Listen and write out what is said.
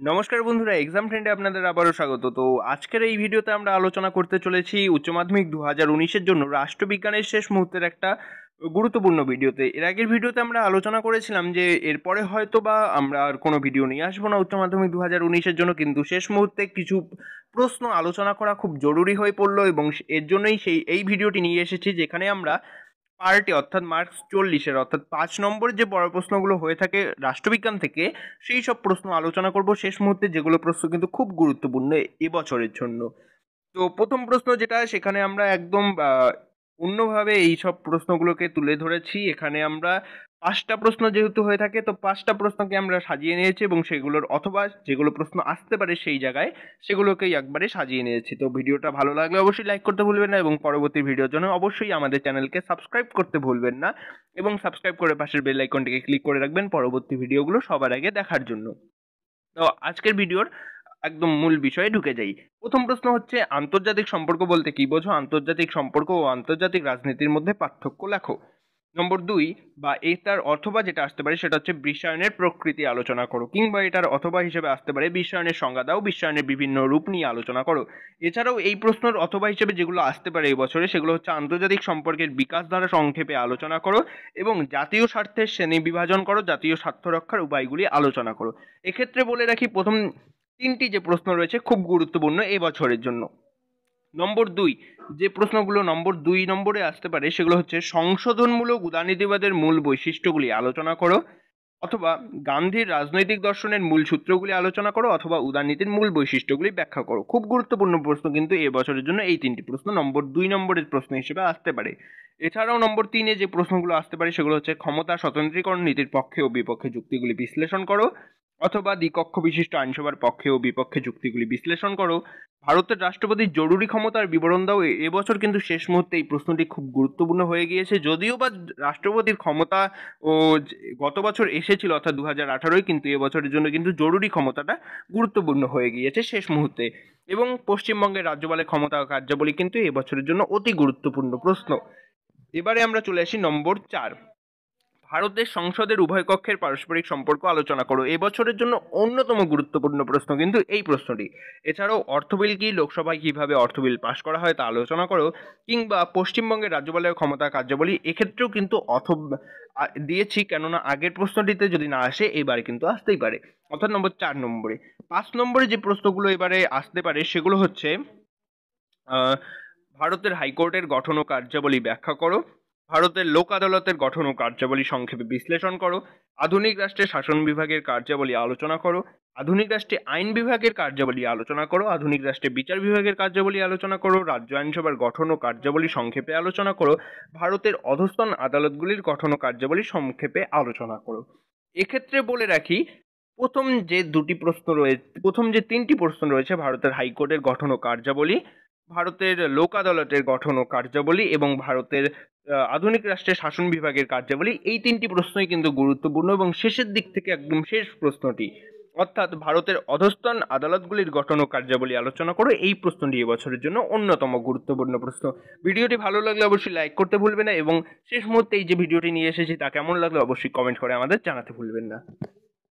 নমস্কার বন্ধুরা এক্সাম ট্রেন্ডে আপনাদের আবারও স্বাগত। তো আজকের এই ভিডিওতে আমরা আলোচনা করতে চলেছি উচ্চ মাধ্যমিক দু হাজার উনিশের জন্য রাষ্ট্রবিজ্ঞানের শেষ মুহূর্তের একটা গুরুত্বপূর্ণ ভিডিওতে। এর আগের ভিডিওতে আমরা আলোচনা করেছিলাম যে এরপরে হয়তো বা আমরা আর কোনো ভিডিও নিয়ে আসব না উচ্চ মাধ্যমিক দু হাজার উনিশের জন্য, কিন্তু শেষ মুহূর্তে কিছু প্রশ্ন আলোচনা করা খুব জরুরি হয়ে পড়ল এবং এর জন্যই সেই, এই ভিডিওটি নিয়ে এসেছি, যেখানে আমরা পার্টি অর্থাৎ মার্কস চল্লিশের, অর্থাৎ পাঁচ নম্বর যে বড় প্রশ্নগুলো হয়ে থাকে রাষ্ট্রবিজ্ঞান থেকে, সেই সব প্রশ্ন আলোচনা করব শেষ মুহূর্তে, যেগুলো প্রশ্ন কিন্তু খুব গুরুত্বপূর্ণ এবছরের জন্য। তো প্রথম প্রশ্ন যেটা, সেখানে আমরা একদম অন্যভাবে এই সব প্রশ্নগুলোকে তুলে ধরেছি। এখানে আমরা পাঁচটা প্রশ্ন যেহেতু হয়ে থাকে, তো পাঁচটা প্রশ্নকে আমরা সাজিয়ে নিয়েছি এবং সেগুলোর অথবা যেগুলো প্রশ্ন আসতে পারে সেই জায়গায় সেগুলোকেই একবারে সাজিয়ে নিয়েছি। তো ভিডিওটা ভালো লাগলে অবশ্যই লাইক করতে ভুলবেন না এবং পরবর্তী ভিডিওর জন্য অবশ্যই আমাদের চ্যানেলকে সাবস্ক্রাইব করতে ভুলবেন না এবং সাবস্ক্রাইব করে পাশের বেল আইকনটিকে ক্লিক করে রাখবেন পরবর্তী ভিডিওগুলো সবার আগে দেখার জন্য। তো আজকের ভিডিওর একদম মূল বিষয়ে ঢুকে যাই। প্রথম প্রশ্ন হচ্ছে, আন্তর্জাতিক সম্পর্ক বলতে কি বোঝো? আন্তর্জাতিক সম্পর্ক ও আন্তর্জাতিক রাজনীতির মধ্যে পার্থক্য লেখো। নম্বর দুই, বা এটার অথবা যেটা আসতে পারে সেটা হচ্ছে বিশ্বায়নের প্রকৃতি আলোচনা করো, কিংবা এটার অথবা হিসেবে আসতে পারে বিশ্বায়নের সংজ্ঞা দাও, বিশ্বায়নের বিভিন্ন রূপ নিয়ে আলোচনা করো। এছাড়াও এই প্রশ্নের অথবা হিসেবে যেগুলো আসতে পারে এই বছরে, সেগুলো হচ্ছে আন্তর্জাতিক সম্পর্কের বিকাশ দ্বারা সংক্ষেপে আলোচনা করো এবং জাতীয় স্বার্থের শ্রেণি বিভাজন করো, জাতীয় স্বার্থ রক্ষার উপায়গুলি আলোচনা করো। এক্ষেত্রে বলে রাখি, প্রথম তিনটি যে প্রশ্ন রয়েছে খুব গুরুত্বপূর্ণ এই বছরের জন্য। নম্বর দুই, যে প্রশ্নগুলো নম্বর দুই নম্বরে আসতে পারে সেগুলো হচ্ছে সংশোধনমূলক উদারনীতিবাদের মূল বৈশিষ্ট্যগুলি আলোচনা করো অথবা গান্ধীর রাজনৈতিক দর্শনের মূল সূত্রগুলি আলোচনা করো অথবা উদারনীতির মূল বৈশিষ্ট্যগুলি ব্যাখ্যা করো। খুব গুরুত্বপূর্ণ প্রশ্ন কিন্তু এ বছরের জন্য এই তিনটি প্রশ্ন নম্বর দুই নম্বরের প্রশ্ন হিসেবে আসতে পারে। এছাড়াও নম্বর তিনে যে প্রশ্নগুলো আসতে পারে সেগুলো হচ্ছে ক্ষমতা স্বতন্ত্রীকরণ নীতির পক্ষে ও বিপক্ষে যুক্তিগুলি বিশ্লেষণ করো অথবা দ্বিকক্ষ বিশিষ্ট আইনসভার পক্ষে ও বিপক্ষে যুক্তিগুলি বিশ্লেষণ করো। ভারতের রাষ্ট্রপতির জরুরি ক্ষমতার বিবরণ দাও এবছর কিন্তু শেষ মুহূর্তে এই প্রশ্নটি খুব গুরুত্বপূর্ণ হয়ে গিয়েছে। যদিও বা রাষ্ট্রপতির ক্ষমতা ও গত বছর এসেছিল অর্থাৎ দু হাজার আঠারোয় কিন্তু এবছরের জন্য কিন্তু জরুরি ক্ষমতাটা গুরুত্বপূর্ণ হয়ে গিয়েছে শেষ মুহূর্তে। এবং পশ্চিমবঙ্গের রাজ্যপালের ক্ষমতা কার্যাবলী কিন্তু এবছরের জন্য অতি গুরুত্বপূর্ণ প্রশ্ন। এবারে আমরা চলে আসি নম্বর চার। ভারতের সংসদের উভয় কক্ষের পারস্পরিক সম্পর্ক আলোচনা করো। এবছরের জন্য অন্যতম গুরুত্বপূর্ণ প্রশ্ন কিন্তু এই প্রশ্নটি। এছাড়াও অর্থবিল কি, লোকসভায় কীভাবে অর্থবিল পাশ করা হয় তা আলোচনা করো কিংবা পশ্চিমবঙ্গের রাজ্যপালের ক্ষমতা কার্যাবলী, এক্ষেত্রেও কিন্তু অথ দিয়েছি কেননা আগের প্রশ্নটিতে যদি না আসে, এবারে কিন্তু আসতেই পারে। অর্থাৎ নম্বর চার নম্বরে। পাঁচ নম্বরে যে প্রশ্নগুলো এবারে আসতে পারে সেগুলো হচ্ছে ভারতের হাইকোর্টের গঠন ও কার্যাবলী ব্যাখ্যা করো। ভারতের লোক আদালতের গঠন ও কার্যাবলী সংক্ষেপে বিশ্লেষণ করো। আধুনিক রাষ্ট্রের শাসন বিভাগের কার্যাবলী আলোচনা করো। আধুনিক রাষ্ট্রে আইন বিভাগের কার্যাবলী আলোচনা করো। আধুনিক রাষ্ট্রে বিচার বিভাগের কার্যাবলী আলোচনা করো। রাজ্য আইনসভার গঠন ও কার্যাবলী সংক্ষেপে আলোচনা করো। ভারতের অধস্তন আদালতগুলির গঠন ও কার্যাবলী সংক্ষেপে আলোচনা করো। এক্ষেত্রে বলে রাখি, প্রথম যে দুটি প্রশ্ন রয়েছে প্রথম যে তিনটি প্রশ্ন রয়েছে ভারতের হাইকোর্টের গঠন ও কার্যাবলী ভারতের লোক আদালতের গঠন ও কার্যাবলী এবং ভারতের আধুনিক রাষ্ট্রের শাসন বিভাগের কার্যাবলী, এই তিনটি প্রশ্নই কিন্তু গুরুত্বপূর্ণ এবং শেষের দিক থেকে একদম শেষ প্রশ্নটি। অর্থাৎ ভারতের অধস্তন আদালতগুলির গঠন ও কার্যাবলী আলোচনা করো, এই প্রশ্নটি এবছরের জন্য অন্যতম গুরুত্বপূর্ণ প্রশ্ন। ভিডিওটি ভালো লাগলে অবশ্যই লাইক করতে ভুলবেন না এবং শেষ মুহূর্তে এই যে ভিডিওটি নিয়ে এসেছি তা কেমন লাগলে অবশ্যই কমেন্ট করে আমাদের জানাতে ভুলবেন না।